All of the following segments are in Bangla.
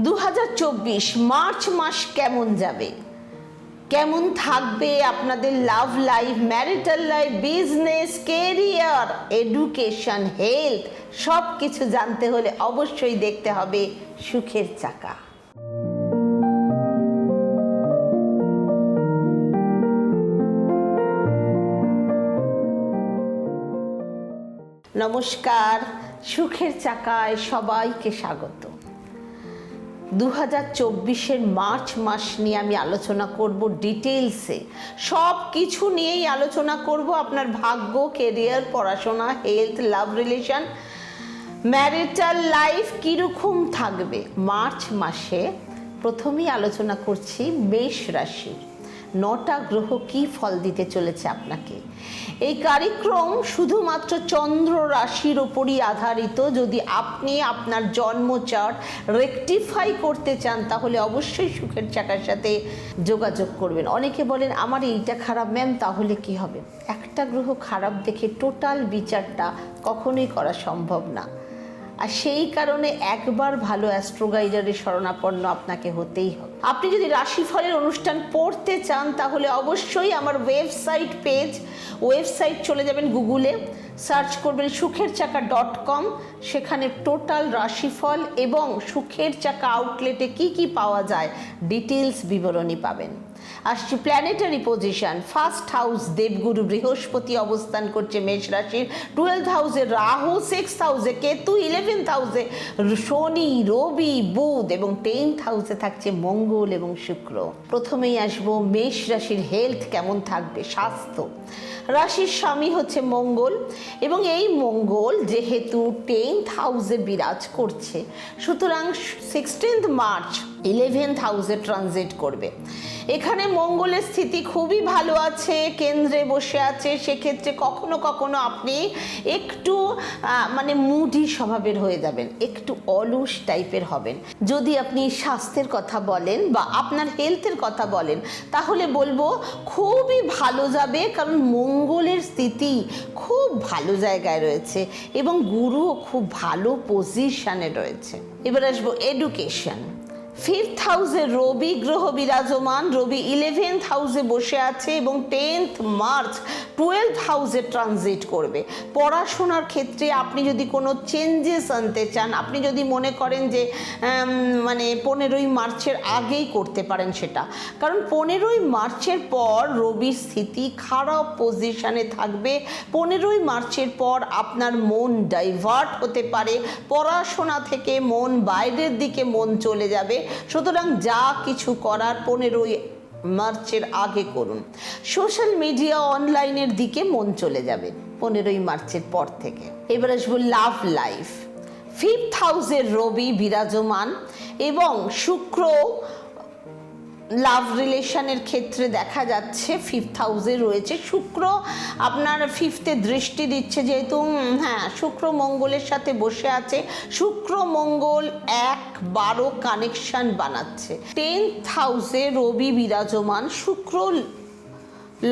দু হাজার চব্বিশ মার্চ মাস কেমন যাবে? কেমন থাকবে আপনাদের love life, marital life, business, career, education, health সব কিছু জানতে হলে অবশ্যই দেখতে হবে সুখের চাকা। নমস্কার, সুখের চাকায় সবাইকে স্বাগত। দু হাজার চব্বিশের মার্চ মাস নিয়ে আমি আলোচনা করব ডিটেলসে সব কিছু নিয়েই আলোচনা করব আপনার ভাগ্য, কেরিয়ার, পড়াশোনা, health, love relation, marital life কীরকম থাকবে। মার্চ মাসে প্রথমেই আলোচনা করছি মেষ রাশির। নটা গ্রহ কি ফল দিতে চলেছে আপনাকে? এই কার্যক্রম শুধুমাত্র চন্দ্র রাশির ওপরই আধারিত। যদি আপনি আপনার জন্মচার্ট রেকটিফাই করতে চান, তাহলে অবশ্যই সুখের চাকার সাথে যোগাযোগ করবেন। অনেকে বলেন, আমার এইটা খারাপ, ম্যাম, তাহলে কি হবে? একটা গ্রহ খারাপ দেখে টোটাল বিচারটা কখনোই করা সম্ভব না। সেই কারণে একবার ভালো অ্যাস্ট্রোগাইডারের শরণাপন্ন আপনাকে হতেই হবে। আপনি যদি রাশিফলের অনুষ্ঠান পড়তে চান, তাহলে অবশ্যই আমার ওয়েবসাইট পেজ, ওয়েবসাইট চলে যাবেন গুগলে, সার্চ করবেন সুখের চাকা ডট কম সেখানে টোটাল রাশিফল এবং সুখের চাকা আউটলেটে কি কি পাওয়া যায় ডিটেলস বিবরণী পাবেন। আসছি প্ল্যানেটারি পজিশন ফার্স্ট হাউস দেবগুরু বৃহস্পতি অবস্থান করছে মেষ রাশির। টুয়েলভ হাউসে রাহু সিক্স হাউসে কেতু ইলেভেন্থ হাউসে শনি, রবি, বুধ এবং টেন্থ হাউসে থাকছে মঙ্গল এবং শুক্র। প্রথমেই আসব মেষ রাশির হেলথ কেমন থাকবে? স্বাস্থ্য। রাশির স্বামী হচ্ছে মঙ্গল এবং এই মঙ্গল যেহেতু টেন্থ হাউসে বিরাজ করছে, সুতরাং সিক্সটিন্থ মার্চ ইলেভেন্থ হাউসে ট্রানজিট করবে। এখানে মঙ্গলের স্থিতি খুবই ভালো আছে, কেন্দ্রে বসে আছে। সেক্ষেত্রে কখনো কখনো আপনি একটু মানে মুডি স্বভাবের হয়ে যাবেন, একটু অলস টাইপের হবেন। যদি আপনি স্বাস্থ্যের কথা বলেন বা আপনার হেলথের কথা বলেন, তাহলে বলব খুবই ভালো যাবে, কারণ মঙ্গলের স্থিতি খুব ভালো জায়গায় রয়েছে এবং গুরুও খুব ভালো পজিশনে রয়েছে। এবার আসব এডুকেশন ফিফথ হাউসে রবি গ্রহ বিরাজমান, রবি ইলেভেন্থ হাউসে বসে আছে এবং টেন্থ মার্চ টুয়েলভ হাউসে ট্রানজিট করবে। পড়াশোনার ক্ষেত্রে আপনি যদি কোনো চেঞ্জেস আনতে চান, আপনি যদি মনে করেন যে মানে পনেরোই মার্চের আগেই করতে পারেন সেটা। কারণ পনেরোই মার্চের পর রবির স্থিতি খারাপ পজিশানে থাকবে। পনেরোই মার্চের পর আপনার মন ডাইভার্ট হতে পারে, পড়াশোনা থেকে মন বাইরের দিকে মন চলে যাবে। সুতরাং যা কিছু করার পনেরোই মার্চের আগে করুন। সোশ্যাল মিডিয়া অনলাইনের দিকে মন চলে যাবে পনেরোই মার্চের পর থেকে। এবার আসব লাভ লাইফ। ফিফথ হাউসের রবি বিরাজমান এবং শুক্র লাভ রিলেশনের ক্ষেত্রে দেখা যাচ্ছে ফিফথ হাউসে রয়েছে। শুক্র আপনার ফিফথে দৃষ্টি দিচ্ছে যেহেতু হ্যাঁ শুক্র মঙ্গলের সাথে বসে আছে। শুক্র মঙ্গল এক বারো কানেকশন বানাচ্ছে টেন্থ হাউসে রবি বিরাজমান। শুক্র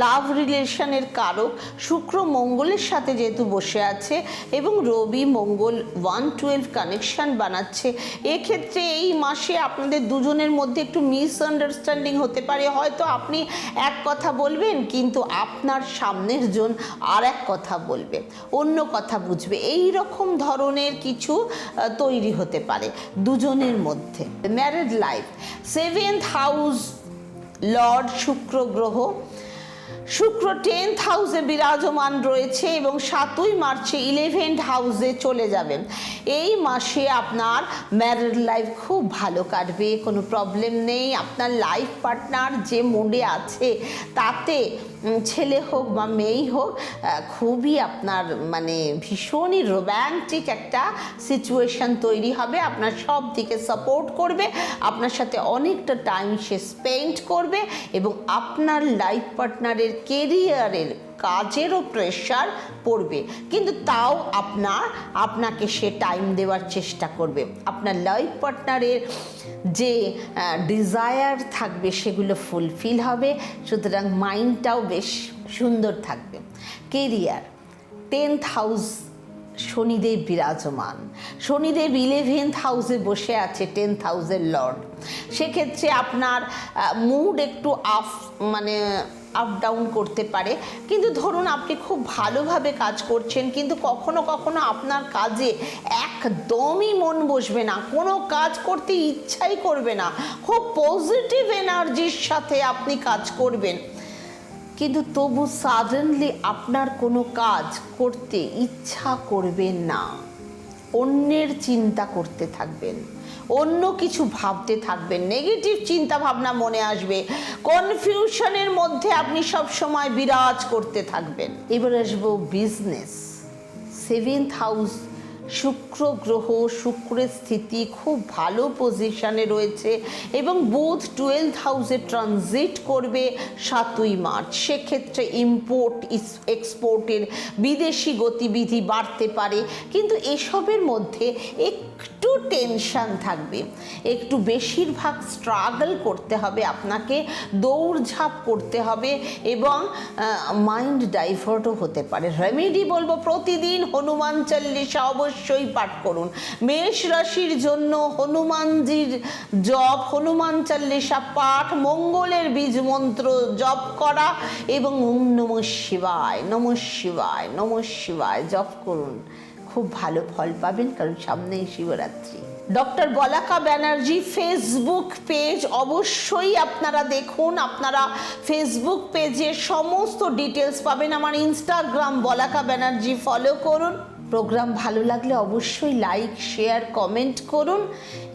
লাভ রিলেশনের কারক শুক্র মঙ্গলের সাথে যেহেতু বসে আছে এবং Rabi Mangal one twelve connection বানাচ্ছে, এক্ষেত্রে এই মাসে আপনাদের দুজনের মধ্যে একটু মিসআন্ডারস্ট্যান্ডিং হতে পারে। হয়তো আপনি এক কথা বলবেন, কিন্তু আপনার সামনের জন আর এক কথা বলবে, অন্য কথা বুঝবে। এই রকম ধরনের কিছু তৈরি হতে পারে দুজনের মধ্যে। Married life seventh house lord Shukra গ্রহ শুক্র টেন্থ হাউসে বিরাজমান রয়েছে এবং সাতই মার্চে ইলেভেন্থ হাউসে চলে যাবেন এই মাসে আপনার ম্যারিড লাইফ খুব ভালো কাটবে, কোনো প্রবলেম নেই। আপনার লাইফ পার্টনার যে মুডে আছে, তাতে ছেলে হোক বা মেয়েই হোক খুবই আপনার মানে ভীষণই রোম্যান্টিক একটা সিচুয়েশান তৈরি হবে। আপনার সব দিকে সাপোর্ট করবে, আপনার সাথে অনেকটা টাইম সে স্পেন্ড করবে এবং আপনার লাইফ পার্টনারের কেরিয়ারের কাজেরও প্রেশার পড়বে। কিন্তু তাও আপনার, আপনাকে সে টাইম দেওয়ার চেষ্টা করবে। আপনার লাইফ পার্টনারের যে ডিজায়ার থাকবে, সেগুলো ফুলফিল হবে। সুতরাং মাইন্ডটাও বেশ সুন্দর থাকবে। কেরিয়ার টেন্থ হাউস শনিদেব বিরাজমান। শনিদেব ইলেভেন্থ হাউসে বসে আছে টেন্থ হাউসের লর্ড সেক্ষেত্রে আপনার মুড একটু আপ মানে আপ ডাউন করতে পারে। কিন্তু ধরুন আপনি খুব ভালোভাবে কাজ করছেন, কিন্তু কখনো কখনো আপনার কাজে একদমই মন বসবে না। কোনো কাজ করতে ইচ্ছাই করবে না। খুব পজিটিভ এনার্জির সাথে আপনি কাজ করবেন। কিন্তু তবু সাডেনলি আপনার কোনো কাজ করতে ইচ্ছা করবেন না। অন্যের চিন্তা করতে থাকবেন। অন্য কিছু ভাবতে থাকবেন। নেগেটিভ চিন্তা ভাবনা মনে আসবে। কনফিউশনের মধ্যে আপনি সব সময় বিরাজ করতে থাকবেন। এবার আসব বিজনেস সেভেন্থ হাউস শুক্র গ্রহ শুক্রের স্থিতি খুব ভালো পজিশনে রয়েছে এবং বুধ টুয়েলভ হাউসে ট্রানজিট করবে সাতই মার্চ। সেক্ষেত্রে ইম্পোর্ট এক্সপোর্টের বিদেশি গতিবিধি বাড়তে পারে, কিন্তু এসবের মধ্যে একটু টেনশন থাকবে। একটু বেশিরভাগ স্ট্রাগল করতে হবে, আপনাকে দৌড়ঝাঁপ করতে হবে এবং মাইন্ড ডাইভার্টও হতে পারে। রেমেডি বলব প্রতিদিন হনুমান চল্লিশা অবশ্যই পাঠ করুন। মেষ রাশির জন্য হনুমানজির জপ, হনুমান চল্লিশা পাঠ, মঙ্গলের বীজ মন্ত্র জপ করা এবং ওম নম শিবায় নম শিবায় নম শিবায় জপ করুন। খুব ভালো ফল পাবেন, কারণ সামনেই Shivratri. Doctor Balaka Banerjee, Facebook page অবশ্যই আপনারা দেখুন। আপনারা ফেসবুক পেজে সমস্ত ডিটেলস পাবেন। আমার ইনস্টাগ্রাম বলাকা ব্যানার্জি ফলো করুন। প্রোগ্রাম ভালো লাগলে অবশ্যই লাইক শেয়ার কমেন্ট করুন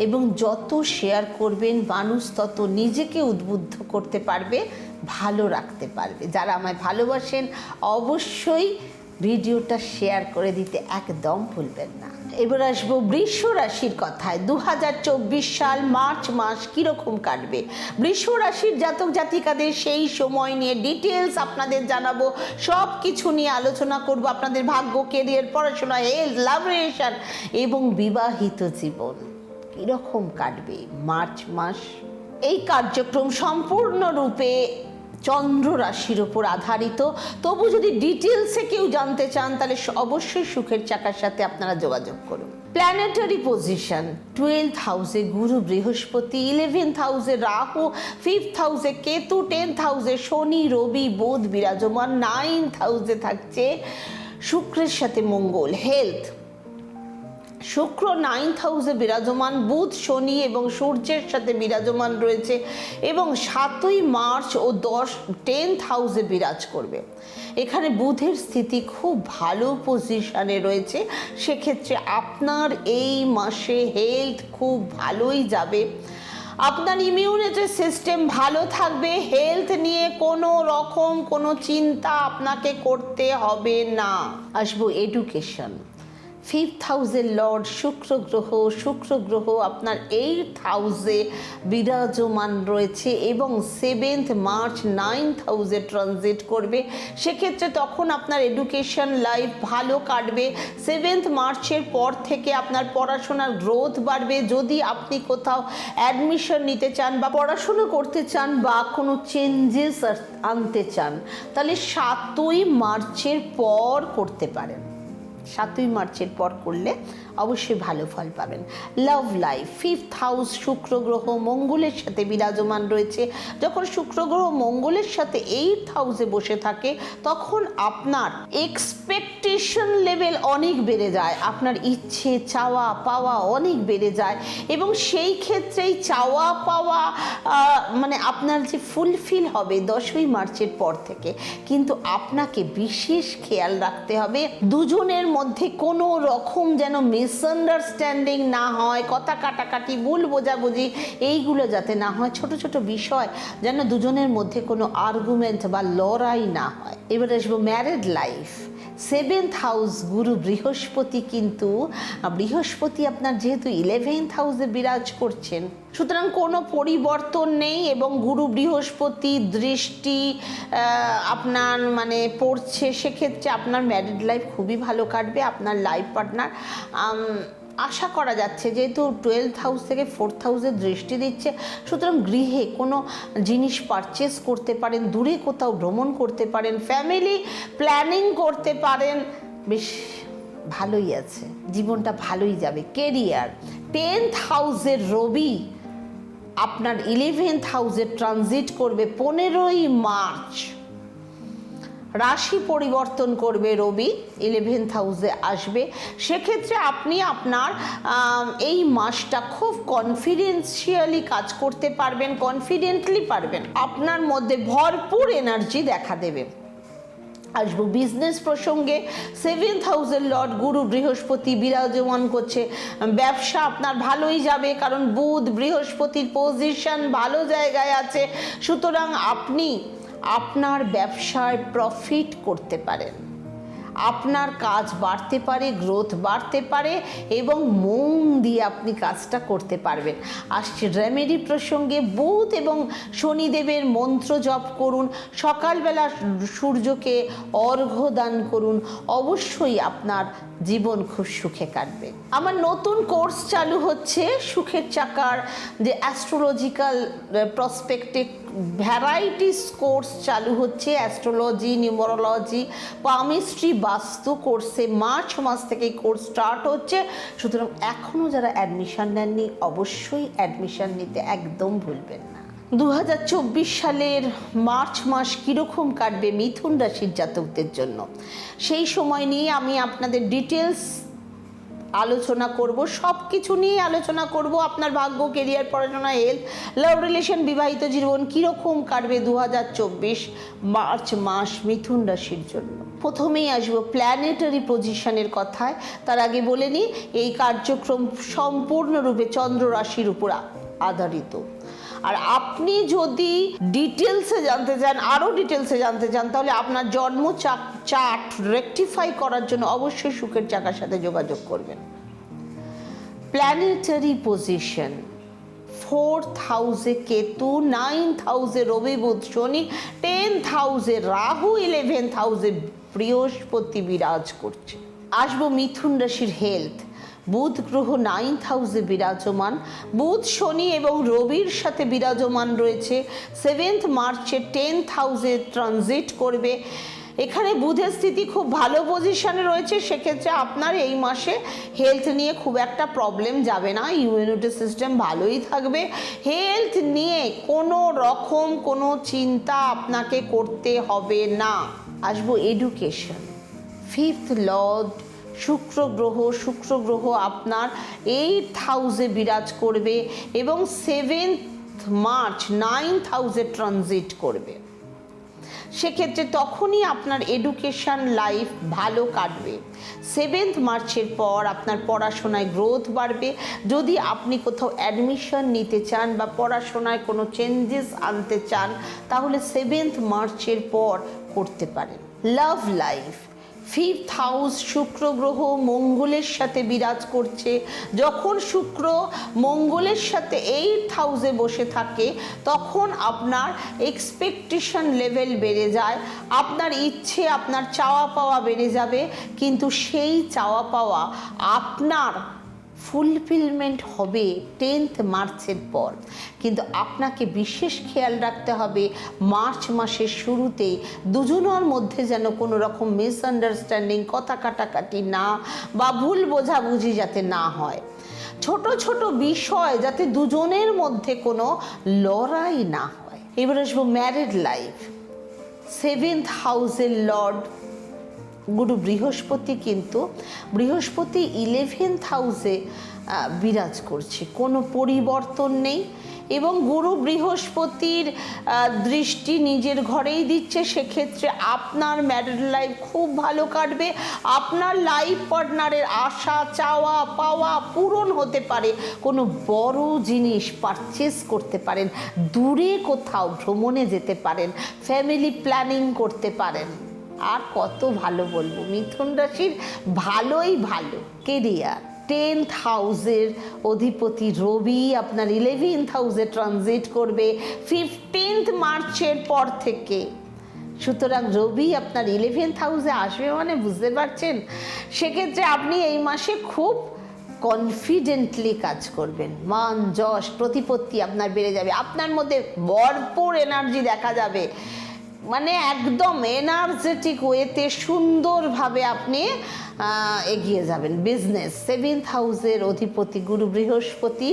এবং যত শেয়ার করবেন, মানুষ তত নিজেকে উদ্বুদ্ধ করতে পারবে, ভালো রাখতে পারবে। যারা আমায় ভালোবাসেন, অবশ্যই ভিডিওটা শেয়ার করে দিতে একদম ভুলবেন না। এবার আসব বৃষ রাশির কথায়। দু হাজার চব্বিশ সাল মার্চ মাস কীরকম কাটবে? বৃষ রাশির জাতক জাতিকাদের সেই সময় নিয়ে ডিটেলস আপনাদের জানাব। সব কিছু নিয়ে আলোচনা করব আপনাদের ভাগ্য কেরিয়ার পড়াশোনা হেলথ লাভ রিলেশন এবং বিবাহিত জীবন। কীরকম কাটবে মার্চ মাস? এই কার্যক্রম সম্পূর্ণরূপে চন্দ্র রাশির ওপর আধারিত। তবু যদি ডিটেলসে কেউ জানতে চান, তাহলে অবশ্যই সুখের চাকার সাথে আপনারা যোগাযোগ করুন। প্ল্যানেটারি পজিশন টুয়েলভ হাউসে গুরু বৃহস্পতি ইলেভেন্থ হাউসে রাহু ফিফথ হাউসে কেতু টেন্থ হাউসে শনি, রবি, বোধ বিরাজমান নাইনথ হাউসে থাকছে শুক্রের সাথে মঙ্গল হেলথ শুক্র নাইন্থ হাউসে বিরাজমান, বুধ, শনি এবং সূর্যের সাথে বিরাজমান রয়েছে এবং সাতই মার্চ ও দশ, টেন্থ হাউসে বিরাজ করবে। এখানে বুধের স্থিতি খুব ভালো পজিশনে রয়েছে। সেক্ষেত্রে আপনার এই মাসে হেলথ খুব ভালোই যাবে। আপনার ইমিউনিটি সিস্টেম ভালো থাকবে হেলথ নিয়ে কোনো রকম কোনো চিন্তা আপনাকে করতে হবে না। আসব এডুকেশন ফিফথ হাউসের লর্ড শুক্র গ্রহ শুক্র গ্রহ আপনার এইট হাউসে বিরাজমান রয়েছে এবং সেভেন্থ মার্চ নাইন্থ হাউসে ট্রানজিট করবে। সেক্ষেত্রে তখন আপনার এডুকেশন লাইফ ভালো কাটবে। সেভেন্থ মার্চের পর থেকে আপনার পড়াশোনার গ্রোথ বাড়বে। যদি আপনি কোথাও অ্যাডমিশন নিতে চান বা পড়াশুনো করতে চান বা কোনো চেঞ্জেস আনতে চান, তাহলে সাতই মার্চের পর করতে পারেন। সাতই মার্চের পর করলে অবশ্যই ভালো ফল পাবেন। লাভ লাইফ ফিফথ হাউস শুক্র গ্রহ, মঙ্গলের সাথে বিরাজমান রয়েছে। যখন শুক্র গ্রহ মঙ্গলের সাথে এইট হাউসে বসে থাকে, তখন আপনার এক্সপেকটেশন লেভেল অনেক বেড়ে যায়। আপনার ইচ্ছে, চাওয়া, পাওয়া অনেক বেড়ে যায়। এবং সেই ক্ষেত্রেই চাওয়া, পাওয়া মানে আপনার যে ফুলফিল হবে দশই মার্চের পর থেকে। কিন্তু আপনাকে বিশেষ খেয়াল রাখতে হবে, দুজনের মধ্যে কোনো রকম যেন মিসআন্ডারস্ট্যান্ডিং না হয়, কথা কাটাকাটি, ভুল বোঝাবুঝি, এইগুলো যাতে না হয়, ছোট ছোট বিষয় যেন দুজনের মধ্যে কোনো আর্গুমেন্ট বা লড়াই না হয়। এবার আসব ম্যারেড লাইফ সেভেন্থ হাউস গুরু বৃহস্পতি কিন্তু বৃহস্পতি আপনার যেহেতু ইলেভেন্থ হাউসে বিরাজ করছেন সুতরাং কোনো পরিবর্তন নেই এবং গুরু বৃহস্পতি দৃষ্টি আপনার মানে পড়ছে, সেক্ষেত্রে আপনার ম্যারিড লাইফ খুবই ভালো কাটবে, আপনার লাইফ পার্টনার আশা করা যাচ্ছে যেহেতু টুয়েলভ হাউস থেকে ফোর্থ হাউসে দৃষ্টি দিচ্ছে, সুতরাং গৃহে কোনো জিনিস পারচেস করতে পারেন, দূরে কোথাও ভ্রমণ করতে পারেন ফ্যামিলি প্ল্যানিং করতে পারেন, বেশ ভালোই আছে, জীবনটা ভালোই যাবে কেরিয়ার টেন্থ হাউসের রবি আপনার ইলেভেন্থ হাউসে ট্রানজিট করবে পনেরোই মার্চ। রাশি পরিবর্তন করবে রবি ইলেভেন্থ হাউসে আসবে। সেক্ষেত্রে আপনি আপনার এই মাসটা খুব কনফিডেন্সিয়ালি কাজ করতে পারবেন কনফিডেন্টলি পারবেন। আপনার মধ্যে ভরপুর এনার্জি দেখা দেবে। আসব। বিজনেস প্রসঙ্গে সেভেন থাউজেন্ড লর্ড গুরু বৃহস্পতি বিরাজমান করছে। ব্যবসা আপনার ভালোই যাবে কারণ বুধ বৃহস্পতির পজিশন ভালো জায়গায় আছে। সুতরাং আপনি আপনার ব্যবসায় প্রফিট করতে পারেন। আপনার কাজ বাড়তে পারে গ্রোথ বাড়তে পারে এবং মন দিয়ে আপনি কাজটা করতে পারবেন। আসছে রেমেডি প্রসঙ্গে বুধ এবং শনিদেবের মন্ত্র জপ করুন, সকালবেলা সূর্যকে অর্ঘ্য দান করুন, অবশ্যই আপনার জীবন খুব সুখে কাটবে। আমার নতুন কোর্স চালু হচ্ছে সুখের চাকার, যে অ্যাস্ট্রোলজিক্যাল প্রসপেক্টিভ ভ্যারাইটিস কোর্স চালু হচ্ছে অ্যাস্ট্রোলজি, নিউমোরোলজি, পামিস্ট্রি, বাস্তু কোর্সে। মার্চ মাস থেকে কোর্স স্টার্ট হচ্ছে। সুতরাং এখনও যারা অ্যাডমিশন নেননি, অবশ্যই অ্যাডমিশন নিতে একদম ভুলবেন না। দু হাজার চব্বিশ সালের মার্চ মাস কীরকম কাটবে মিথুন রাশির জাতকদের জন্য? সেই সময় নিয়ে আমি আপনাদের ডিটেলস আলোচনা করব সব কিছু নিয়ে আলোচনা করব, আপনার ভাগ্য কেরিয়ার পড়াশোনা হেলথ লাভ রিলেশন বিবাহিত জীবন কীরকম কাটবে দু হাজার চব্বিশ মার্চ মাস মিথুন রাশির জন্য? প্রথমেই আসব প্ল্যানেটারি পজিশনের কথায়। তার আগে বলে নিই, এই কার্যক্রম সম্পূর্ণরূপে চন্দ্র রাশির উপর আধারিত। আর আপনি যদি ডিটেলসে জানতে চান আরও ডিটেলসে জানতে চান, তাহলে আপনার জন্ম চার্ট রেকটিফাই করার জন্য অবশ্যই সুখের চাকার সাথে যোগাযোগ করবেন। প্ল্যানেটারি পজিশন ফোর্থ হাউসে কেতু নাইন্থ হাউসে রবি বুধ শনি টেন্থ হাউসে রাহু ইলেভেন্থ হাউসে বৃহস্পতি বিরাজ করছে। আসব মিথুন রাশির হেলথ বুধ গ্রহ নাইন্থ হাউসে বিরাজমান। বুধ, শনি এবং রবির সাথে বিরাজমান রয়েছে। সেভেন্থ মার্চে টেন্থ হাউসে ট্রানজিট করবে। এখানে বুধের স্থিতি খুব ভালো পজিশনে রয়েছে, সেক্ষেত্রে আপনার এই মাসে হেলথ নিয়ে খুব একটা প্রবলেম যাবে না। ইমিউনিটি সিস্টেম ভালোই থাকবে। হেলথ নিয়ে কোনো রকম কোনো চিন্তা আপনাকে করতে হবে না। আসব এডুকেশন ফিফথ লর্ড শুক্র গ্রহ শুক্র গ্রহ আপনার এইট হাউসে বিরাজ করবে এবং সেভেন্থ মার্চ নাইন্থ হাউসে ট্রানজিট করবে। সেক্ষেত্রে তখনই আপনার এডুকেশন লাইফ ভালো কাটবে। সেভেন্থ মার্চের পর আপনার পড়াশোনায় গ্রোথ বাড়বে। যদি আপনি কোথাও অ্যাডমিশন নিতে চান বা পড়াশোনায় কোনো চেঞ্জেস আনতে চান, তাহলে সেভেন্থ মার্চের পর করতে পারেন। লাভ লাইফ ফিফথ হাউস শুক্র গ্রহ মঙ্গলের সাথে বিরাজ করছে। যখন শুক্র মঙ্গলের সাথে এইট হাউসে বসে থাকে, তখন আপনার এক্সপেকটেশন লেভেল বেড়ে যায়। আপনার ইচ্ছে, আপনার চাওয়া পাওয়া বেড়ে যাবে। কিন্তু সেই চাওয়া পাওয়া আপনার ফুলফিলমেন্ট হবে টেন্থ মার্চের পর। কিন্তু আপনাকে বিশেষ খেয়াল রাখতে হবে মার্চ মাসের শুরুতে দুজনের মধ্যে যেন কোনো রকম মিসআন্ডারস্ট্যান্ডিং কথা কাটাকাটি না বা ভুল বোঝাবুঝি যাতে না হয়। ছোট ছোট বিষয় যাতে দুজনের মধ্যে কোনো লড়াই না হয়। এবার আসব ম্যারিড লাইফ সেভেন্থ হাউসের লর্ড গুরু বৃহস্পতি কিন্তু বৃহস্পতি ইলেভেন্থ হাউসে বিরাজ করছে। কোনো পরিবর্তন নেই এবং গুরু বৃহস্পতির দৃষ্টি নিজের ঘরেই দিচ্ছে। সেক্ষেত্রে আপনার ম্যারিড লাইফ খুব ভালো কাটবে। আপনার লাইফ পার্টনারের আশা, চাওয়া, পাওয়া পূরণ হতে পারে। কোনো বড় জিনিস পারচেস করতে পারেন। দূরে কোথাও ভ্রমণে যেতে পারেন। ফ্যামিলি প্ল্যানিং করতে পারেন। আর কত ভালো বলব। মিথুন রাশির ভালোই ভালো। কেরিয়ার। টেন্থ হাউসের অধিপতি রবি আপনার ইলেভেন্থ হাউসে ট্রানজিট করবে। ফিফটিন্থ মার্চের পর থেকে। সুতরাং রবি আপনার ইলেভেন্থ হাউসে আসবে মানে বুঝতে পারছেন? সেক্ষেত্রে আপনি এই মাসে খুব কনফিডেন্টলি কাজ করবেন। মান, যশ, প্রতিপত্তি আপনার বেড়ে যাবে। আপনার মধ্যে ভরপুর এনার্জি দেখা যাবে। মানে একদম এনার্জেটিক ওয়েতে সুন্দরভাবে আপনি এগিয়ে যাবেন। বিজনেস সেভেন্থ হাউসের অধিপতি, গুরু বৃহস্পতি,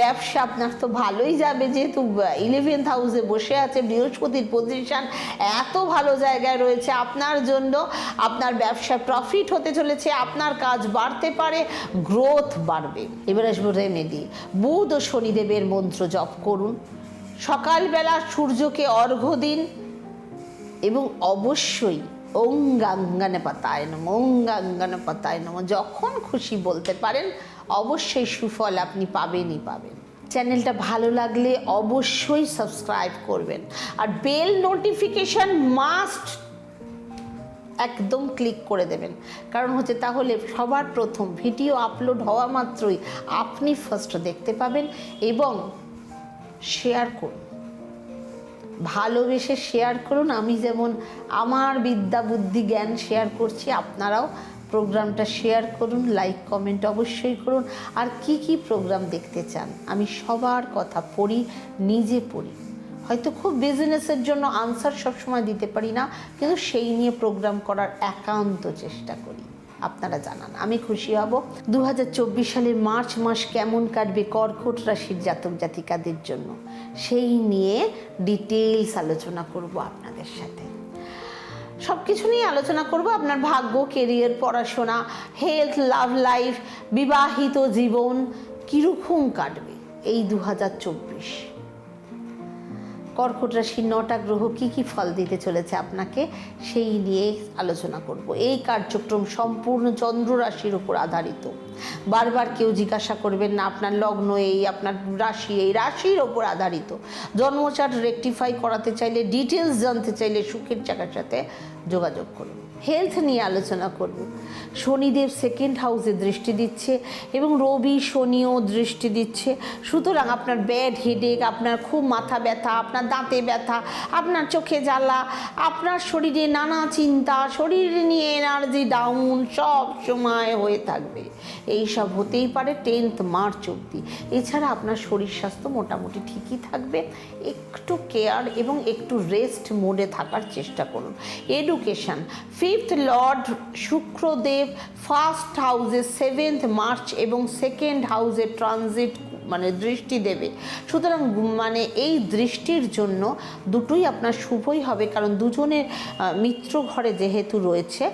ব্যবসা আপনার তো ভালোই যাবে যেহেতু ইলেভেন্থ হাউসে বসে আছে, বৃহস্পতির পজিশন এত ভালো জায়গায় রয়েছে। আপনার জন্য আপনার ব্যবসায় প্রফিট হতে চলেছে, আপনার কাজ বাড়তে পারে গ্রোথ বাড়বে। এবার আসব রেমেডি বুধ ও শনিদেবের মন্ত্র জপ করুন। সকালবেলা সূর্যকে অর্ঘ্য দিন। এবং অবশ্যই অঙ্গাঙ্গানে পাতায় নম অঙ্গাঙ্গানে পাতায় নম। যখন খুশি বলতে পারেন, অবশ্যই সুফল আপনি পাবেনই পাবেন। চ্যানেলটা ভালো লাগলে অবশ্যই সাবস্ক্রাইব করবেন। আর বেল নোটিফিকেশন মাস্ট একদম ক্লিক করে দেবেন। কারণ হচ্ছে তাহলে সবার প্রথম ভিডিও আপলোড হওয়া মাত্রই আপনি ফার্স্ট দেখতে পাবেন এবং শেয়ার করুন ভালোবেসে শেয়ার করুন। আমি যেমন আমার বিদ্যা বুদ্ধি জ্ঞান শেয়ার করছি, আপনারাও প্রোগ্রামটা শেয়ার করুন লাইক কমেন্ট অবশ্যই করুন। আর কি কি প্রোগ্রাম দেখতে চান? আমি সবার কথা পড়ি, নিজে পড়ি। হয়তো খুব বিজনেসের জন্য আনসার সবসময় দিতে পারি না, কিন্তু সেই নিয়ে প্রোগ্রাম করার একান্ত চেষ্টা করি। আপনারা জানান। আমি খুশি হব। দু হাজার চব্বিশ সালের মার্চ মাস কেমন কাটবে কর্কট রাশির জাতক জাতিকাদের জন্য, সেই নিয়ে ডিটেলস আলোচনা করব আপনাদের সাথে। সব কিছু নিয়ে আলোচনা করব আপনার ভাগ্য, কেরিয়ার, পড়াশোনা, হেলথ, লাভ লাইফ, বিবাহিত জীবন, কীরকম কাটবে এই দু হাজার চব্বিশ। কর্কট রাশির নটা গ্রহ কী কী ফল দিতে চলেছে আপনাকে সেই নিয়ে আলোচনা করব। এই কার্যক্রম সম্পূর্ণ চন্দ্র রাশির উপর আধারিত। বারবার কেউ জিজ্ঞাসা করবেন, না, আপনার লগ্ন এই, আপনার রাশি এই, রাশির ওপর আধারিত। জন্মচার্ট রেকটিফাই করাতে চাইলে ডিটেলস জানতে চাইলে সুখের চাকার সাথে যোগাযোগ করুন। হেলথ নিয়ে আলোচনা করব। শনিদেব সেকেন্ড হাউসে দৃষ্টি দিচ্ছে এবং রবি শনিও দৃষ্টি দিচ্ছে। সুতরাং আপনার ব্যাড হেডেক আপনার খুব মাথা ব্যথা, আপনার দাঁতে ব্যথা, আপনার চোখে জ্বালা, আপনার শরীরে নানা চিন্তা, শরীর নিয়ে এনার্জি ডাউন সব সময় হয়ে থাকবে। এই সব হতেই পারে টেন্থ মার্চ অবধি। এছাড়া আপনার শরীর স্বাস্থ্য মোটামুটি ঠিকই থাকবে। একটু কেয়ার এবং একটু রেস্ট মোডে থাকার চেষ্টা করুন। Education fifth lord Shukradev first হাউসে সেভেন্থ মার্চ এবং সেকেন্ড হাউসে ট্রানজিট মানে দৃষ্টি দেবে। সুতরাং মানে এই দৃষ্টির জন্য দুটোই আপনার শুভই হবে, কারণ দুজনের মিত্র ঘরে যেহেতু রয়েছে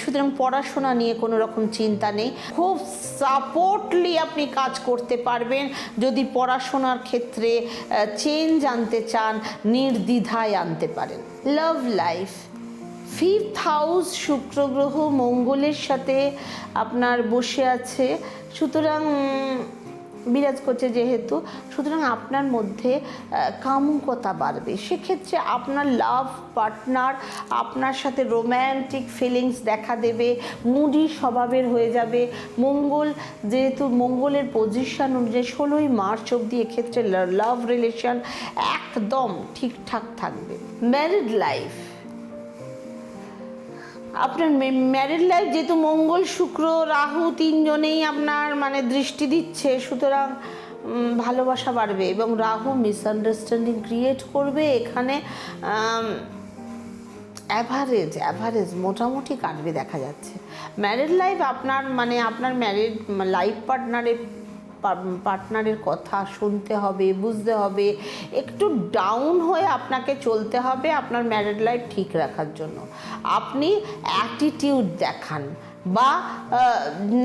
সুতরাং পড়াশোনা নিয়ে কোনো রকম চিন্তা নেই। খুব সাপোর্টলি আপনি কাজ করতে পারবেন। যদি পড়াশোনার ক্ষেত্রে চেঞ্জ আনতে চান, নির্দ্বিধায় আনতে পারেন। লাভ লাইফ ফিফথ হাউস শুক্র গ্রহ, মঙ্গলের সাথে আপনার বসে আছে। সুতরাং বিরাজ করছে যেহেতু, সুতরাং আপনার মধ্যে কামুকতা বাড়বে। সেক্ষেত্রে আপনার লাভ পার্টনার আপনার সাথে রোম্যান্টিক ফিলিংস দেখা দেবে মুডি স্বভাবের হয়ে যাবে। মঙ্গল, যেহেতু মঙ্গলের পজিশন অনুযায়ী ষোলোই মার্চ অবধি এক্ষেত্রে লাভ রিলেশন একদম ঠিকঠাক থাকবে। ম্যারিড লাইফ আপনার ম্যারিড লাইফ যেহেতু মঙ্গল, শুক্র, রাহু তিনজনেই আপনার মানে দৃষ্টি দিচ্ছে, সুতরাং ভালোবাসা বাড়বে এবং রাহু মিসআন্ডারস্ট্যান্ডিং ক্রিয়েট করবে এখানে অ্যাভারেজ অ্যাভারেজ মোটামুটি কাটবে দেখা যাচ্ছে। ম্যারিড লাইফ আপনার মানে আপনার ম্যারিড লাইফ পার্টনারের পার্টনারের কথা শুনতে হবে, বুঝতে হবে, একটু ডাউন হয়ে আপনাকে চলতে হবে আপনার ম্যারিড লাইফ ঠিক রাখার জন্য। আপনি অ্যাটিটিউড দেখান বা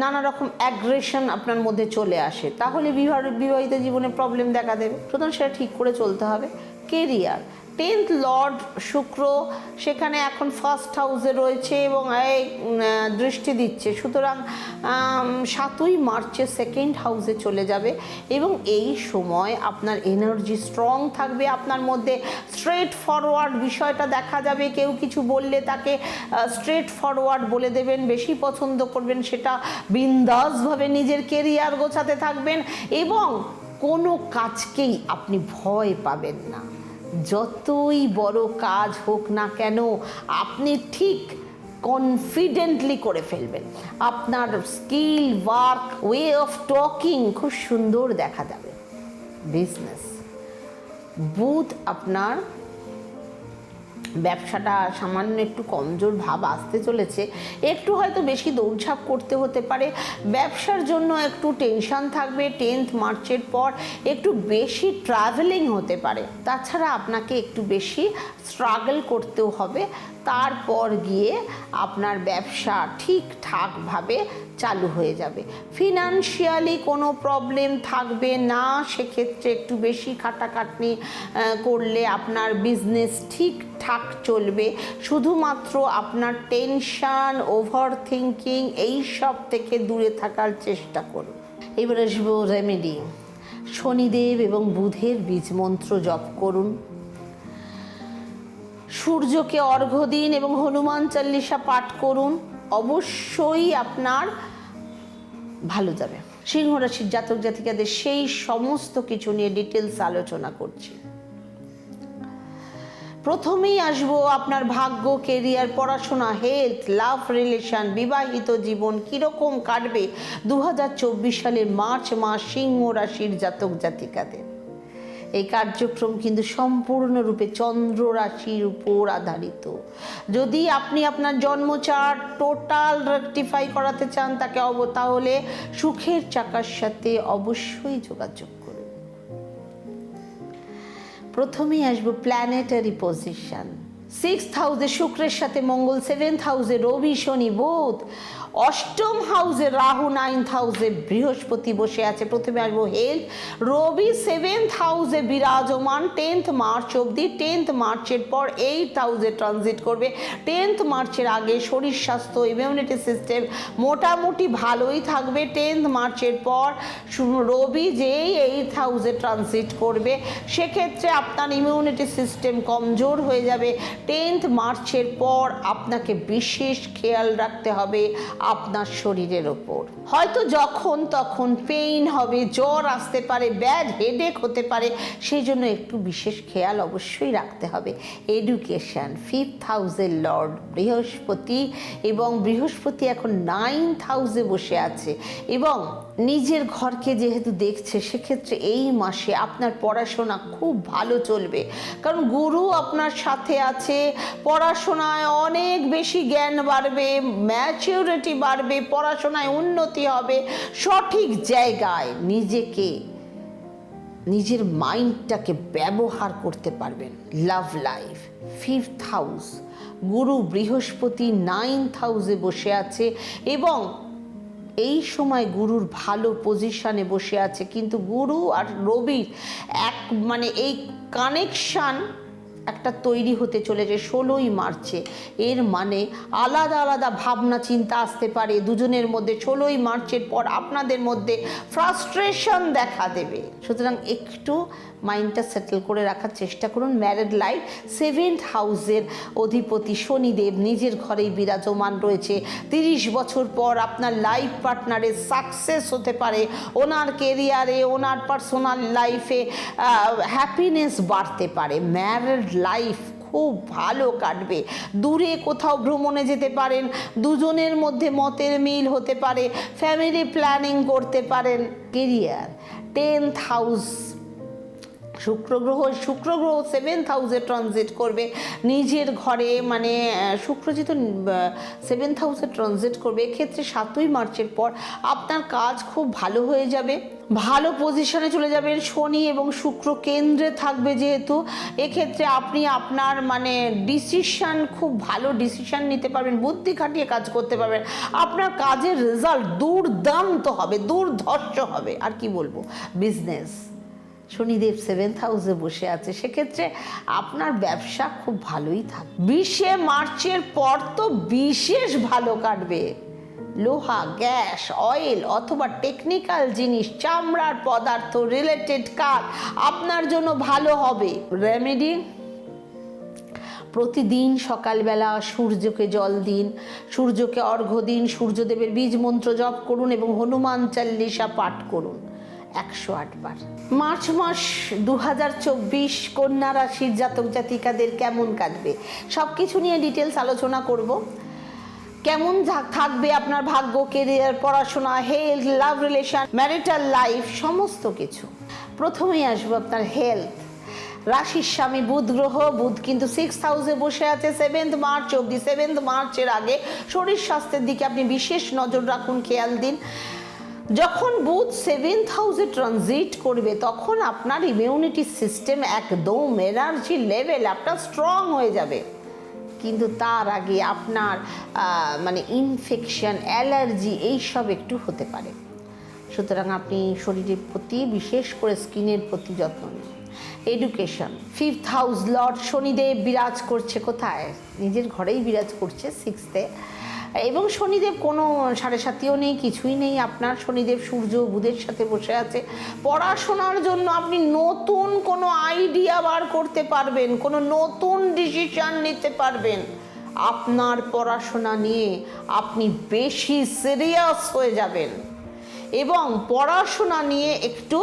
নানা রকম অ্যাগ্রেশন আপনার মধ্যে চলে আসে, তাহলে বিবাহ, বিবাহিত জীবনে প্রবলেম দেখা দেবে। সুতরাং সেটা ঠিক করে চলতে হবে। কেরিয়ার টেন্থ লর্ড শুক্র সেখানে এখন ফার্স্ট হাউসে রয়েছে এবং দৃষ্টি দিচ্ছে। সুতরাং সাতই মার্চে সেকেন্ড হাউসে চলে যাবে এবং এই সময় আপনার এনার্জি স্ট্রং থাকবে। আপনার মধ্যে স্ট্রেট ফরওয়ার্ড বিষয়টা দেখা যাবে। কেউ কিছু বললে তাকে স্ট্রেট ফরওয়ার্ড বলে দেবেন, বেশি পছন্দ করবেন, সেটা বিন্দাসভাবে নিজের কেরিয়ার গোছাতে থাকবেন এবং কোনো কাজকেই আপনি ভয় পাবেন না। যতই বড় কাজ হোক না কেন, আপনি ঠিক কনফিডেন্টলি করে ফেলবেন। আপনার skill work way of talking খুব সুন্দর দেখা যাবে। বিজনেস বুথ আপনার ব্যবসাটা সামান্য একটু কমজোর ভাব আসতে চলেছে। একটু হয়তো বেশি দৌড়ঝাঁপ করতে হতে পারে। ব্যবসার জন্য একটু টেনশান থাকবে। টেন্থ মার্চের পর একটু বেশি ট্রাভেলিং হতে পারে। তাছাড়া আপনাকে একটু বেশি স্ট্রাগল করতেও হবে। তারপর গিয়ে আপনার ব্যবসা ঠিকঠাকভাবে চালু হয়ে যাবে। ফিনান্সিয়ালি কোনো প্রবলেম থাকবে না, সেক্ষেত্রে একটু বেশি খাটাখাটনি করলে আপনার বিজনেস ঠিকঠাক চলবে। শুধুমাত্র আপনার টেনশন ওভার থিঙ্কিং এইসব থেকে দূরে থাকার চেষ্টা করুন। এবার আসব রেমেডি শনিদেব এবং বুধের বীজ মন্ত্র জপ করুন। সূর্যকে অর্ঘ্য দিন এবং হনুমান চল্লিশা পাঠ করুন। অবশ্যই আপনার ভালো যাবে। সিংহ রাশির জাতক জাতিকাদের সেই সমস্ত কিছু নিয়ে ডিটেলস আলোচনা করছি। প্রথমেই আসব আপনার ভাগ্য কেরিয়ার পড়াশোনা হেলথ লাভ রিলেশন বিবাহিত জীবন কীরকম কাটবে। দু হাজার চব্বিশ সালের মার্চ মাস সিংহ রাশির জাতক জাতিকাদের। এই কার্যক্রম কিন্তু সম্পূর্ণরূপে চন্দ্র রাশির উপর আধারিত। যদি আপনি আপনার জন্মচার টোটাল রেকটিফাই করাতে চান তাকে অব, তাহলে সুখের চাকার সাথে অবশ্যই যোগাযোগ করুন। প্রথমেই আসব প্ল্যানেটারি পজিশন সিক্স হাউসে শুক্রের সাথে মঙ্গল সেভেন্থ হাউসে রবি, শনি, বুধ। অষ্টম হাউসে রাহু নাইন্থ হাউসে বৃহস্পতি বসে আছে। প্রথমে আসব হেলথ। রবি সেভেন্থ হাউসে বিরাজমান। টেন্থ মার্চ অবধি টেন্থ মার্চের পর এইট হাউসে ট্রানজিট করবে। টেন্থ মার্চের আগে শরীর স্বাস্থ্য ইমিউনিটি সিস্টেম মোটামুটি ভালোই থাকবে। টেন্থ মার্চের পর রবি যেই এইট হাউসে ট্রানজিট করবে, সেক্ষেত্রে আপনার ইমিউনিটি সিস্টেম কমজোর হয়ে যাবে। টেন্থ মার্চের পর আপনাকে বিশেষ খেয়াল রাখতে হবে। আপনার শরীরের ওপর। হয়তো যখন তখন পেইন হবে, জ্বর আসতে পারে ব্যাড হেডেক হতে পারে, সেই জন্য একটু বিশেষ খেয়াল অবশ্যই রাখতে হবে। এডুকেশন ফিফথ হাউসের লর্ড বৃহস্পতি, এবং বৃহস্পতি এখন নাইন্থ হাউসে বসে আছে। এবং নিজের ঘরকে যেহেতু দেখছে, সেক্ষেত্রে এই মাসে আপনার পড়াশোনা খুব ভালো চলবে। কারণ গুরু আপনার সাথে আছে, পড়াশোনায় অনেক বেশি জ্ঞান বাড়বে ম্যাচিউরিটি বাড়বে, পড়াশোনায় উন্নতি হবে। সঠিক জায়গায় নিজেকে, নিজের মাইন্ডটাকে ব্যবহার করতে পারবেন। লাভ লাইফ, ফিফথ হাউস, গুরু বৃহস্পতি নাইন্থ হাউসে বসে আছে এবং এই সময় গুরুর ভালো পজিশনে বসে আছে। কিন্তু গুরু আর রবির এক মানে এই কানেকশান একটা তৈরি হতে চলেছে ষোলোই মার্চে। এর মানে আলাদা আলাদা ভাবনা, চিন্তা আসতে পারে। দুজনের মধ্যে ষোলোই মার্চের পর আপনাদের মধ্যে ফ্রাস্ট্রেশন দেখা দেবে। সুতরাং একটু মাইন্ডটা সেটেল করে রাখার চেষ্টা করুন। ম্যারেড লাইফ, সেভেন্থ হাউসের অধিপতি শনিদেব নিজের ঘরেই বিরাজমান রয়েছে। তিরিশ বছর পর আপনার লাইফ পার্টনারের সাকসেস হতে পারে। ওনার কেরিয়ারে, ওনার পার্সোনাল লাইফে হ্যাপিনেস বাড়তে পারে। ম্যারেড লাইফ খুব ভালো কাটবে। দূরে কোথাও ভ্রমণে যেতে পারেন, দুজনের মধ্যে মতের মিল হতে পারে ফ্যামিলি প্ল্যানিং করতে পারেন। কেরিয়ার টেন্থ হাউস শুক্র গ্রহ শুক্র গ্রহ সেভেন্থ হাউসে ট্রানজিট করবে। নিজের ঘরে মানে শুক্র যেহেতু সেভেন্থ হাউসে ট্রানজিট করবে। এক্ষেত্রে সাতই মার্চের পর আপনার কাজ খুব ভালো হয়ে যাবে। ভালো পজিশনে চলে যাবেন। শনি এবং শুক্র কেন্দ্রে থাকবে যেহেতু। এক্ষেত্রে আপনি আপনার মানে ডিসিশন খুব ভালো ডিসিশন নিতে পারবেন। বুদ্ধি খাটিয়ে কাজ করতে পারবেন। আপনার কাজের রেজাল্ট দুর্দান্ত হবে, দুর্ধর্ষ হবে। আর কি বলব? বিজনেস শনিদেব সেভেন্থ হাউসে বসে আছে, সেক্ষেত্রে আপনার ব্যবসা খুব ভালোই থাকবে বিশে মার্চের পর তো বিশেষ ভালো কাটবে। লোহা, গ্যাস অয়েল অথবা টেকনিক্যাল জিনিস, চামড়ার পদার্থ রিলেটেড কাজ আপনার জন্য ভালো হবে। রেমেডি প্রতিদিন সকালবেলা সূর্যকে জল দিন, সূর্যকে অর্ঘ্য দিন, সূর্যদেবের বীজ মন্ত্র জপ করুন এবং হনুমান চাল্লিশা পাঠ করুন। একশো আটবার মার্চ মাস দু হাজার চব্বিশ কন্যা রাশির জাতক জাতিকাদের কেমন কাটবে? সব কিছু নিয়ে ডিটেলস আলোচনা করব। কেমন থাকবে আপনার ভাগ্য, কেরিয়ার, পড়াশোনা, health, love relation, marital life, সমস্ত কিছু। প্রথমেই আসব আপনার হেলথ। রাশির স্বামী বুধ গ্রহ, বুধ কিন্তু সিক্স হাউসে বসে আছে সেভেন্থ মার্চ অবধি সেভেন্থ মার্চের আগে শরীর স্বাস্থ্যের দিকে আপনি বিশেষ নজর রাখুন, খেয়াল দিন। যখন বুধ সেভেন্থ হাউসে ট্রানজিট করবে, তখন আপনার ইমিউনিটি সিস্টেম একদম এনার্জি লেভেল আপনার স্ট্রং হয়ে যাবে। কিন্তু তার আগে আপনার মানে ইনফেকশন অ্যালার্জি এইসব একটু হতে পারে। সুতরাং আপনি শরীরের প্রতি, বিশেষ করে স্কিনের প্রতি যত্ন নিন। Education fifth house lord Shanidev বিরাজ করছে কোথায়? নিজের ঘরেই বিরাজ করছে সিক্সথে এবং শনিদেব কোনো সাড়ে সাতিও নেই, কিছুই নেই। আপনার শনিদেব সূর্য বুধের সাথে বসে আছে। পড়াশোনার জন্য আপনি নতুন কোনো আইডিয়া বার করতে পারবেন, কোনো নতুন ডিসিশন নিতে পারবেন। আপনার পড়াশোনা নিয়ে আপনি বেশি সিরিয়াস হয়ে যাবেন এবং পড়াশোনা নিয়ে একটু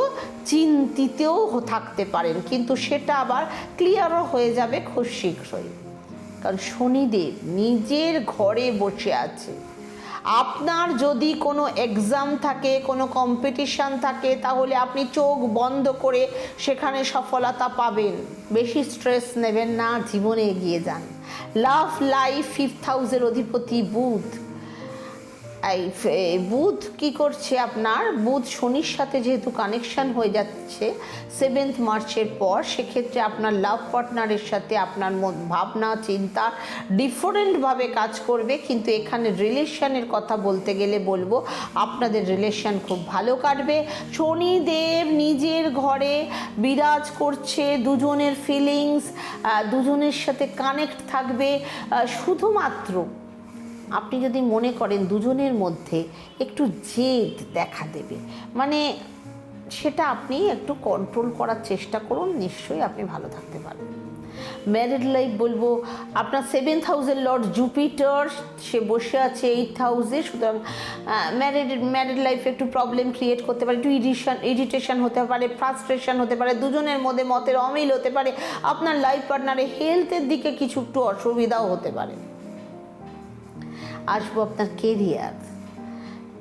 চিন্তিতও থাকতে পারেন, কিন্তু সেটা আবার ক্লিয়ারও হয়ে যাবে খুব শীঘ্রই। কারণ শনিদেব নিজের ঘরে বসে আছে। আপনার যদি কোনো এক্সাম থাকে, কোনো কম্পিটিশান থাকে, তাহলে আপনি চোখ বন্ধ করে সেখানে সফলতা পাবেন। বেশি স্ট্রেস নেবেন না, জীবনে এগিয়ে যান। লাভ লাইফ ফিফথ হাউসের অধিপতি বুধ। এই বুধ কি করছে আপনার? বুধ শনির সাথে যেহেতু কানেকশন হয়ে যাচ্ছে সেভেন্থ মার্চের পর সেক্ষেত্রে আপনার লাভ পার্টনারের সাথে আপনার ভাবনা, চিন্তা ডিফারেন্টভাবে কাজ করবে। কিন্তু এখানে রিলেশনের কথা বলতে গেলে বলব, আপনাদের রিলেশন খুব ভালো কাটবে। শনিদেব নিজের ঘরে বিরাজ করছে, দুজনের ফিলিংস দুজনের সাথে কানেক্ট থাকবে। শুধুমাত্র আপনি যদি মনে করেন দুজনের মধ্যে একটু জেদ দেখা দেবে মানে সেটা আপনি একটু কন্ট্রোল করার চেষ্টা করুন, নিশ্চয়ই আপনি ভালো থাকতে পারবেন। ম্যারিড লাইফ বলব, আপনার সেভেন্থ হাউসের লর্ড জুপিটার সে বসে আছে এইট হাউসে সুতরাং ম্যারিড ম্যারিড লাইফে একটু প্রবলেম ক্রিয়েট করতে পারে, একটু ইরিশন ইরিটেশন হতে পারে ফ্রাস্ট্রেশন হতে পারে, দুজনের মধ্যে মতের অমিল হতে পারে, আপনার লাইফ পার্টনারের হেলথের দিকে কিছু একটু অসুবিধাও হতে পারে। আসব আপনার কেরিয়ার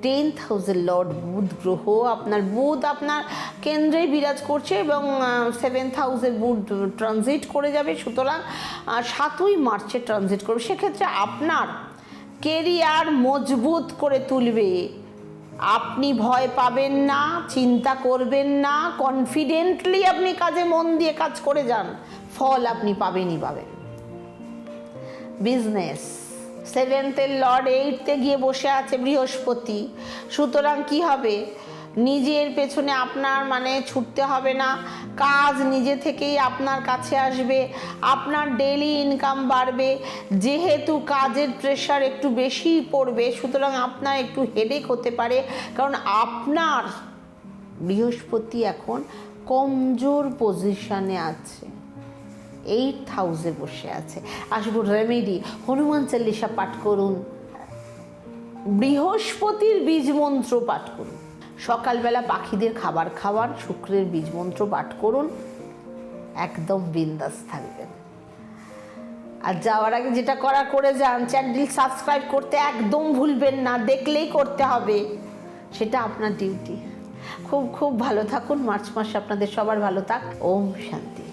টেন্থ হাউসের লর্ড বুধ গ্রহ, আপনার বুধ আপনার কেন্দ্রে বিরাজ করছে এবং সেভেন্থ হাউসের বুধ ট্রানজিট করে যাবে। সুতরাং সাতই মার্চে ট্রানজিট করবে। সেক্ষেত্রে আপনার কেরিয়ার মজবুত করে তুলবে। আপনি ভয় পাবেন না, চিন্তা করবেন না কনফিডেন্টলি আপনি কাজে মন দিয়ে কাজ করে যান। ফল আপনি পাবেনই পাবেন। বিজনেস সেভেন্থের লর্ড এইটতে গিয়ে বসে আছে বৃহস্পতি। সুতরাং কি হবে? নিজের পেছনে আপনার মানে ছুটতে হবে না। কাজ নিজে থেকেই আপনার কাছে আসবে। আপনার ডেলি ইনকাম বাড়বে। যেহেতু কাজের প্রেশার একটু বেশি পড়বে, সুতরাং আপনার একটু হেডেক হতে পারে। কারণ আপনার বৃহস্পতি এখন কমজোর পজিশনে আছে। এইট হাউসে বসে আছে। আসব রেমেডি হনুমান চল্লিশা পাঠ করুন। বৃহস্পতির বীজ মন্ত্র পাঠ করুন। সকালবেলা পাখিদের খাবার খাওয়ান, শুক্রের বীজ মন্ত্র পাঠ করুন। একদম বিন্দাস থাকবেন। আর যাওয়ার আগে যেটা করা করে যান চ্যানেল সাবস্ক্রাইব করতে একদম ভুলবেন না, দেখলেই করতে হবে। সেটা আপনার ডিউটি খুব খুব ভালো থাকুন। মার্চ মাসে আপনাদের সবার ভালো থাক। ওম শান্তি।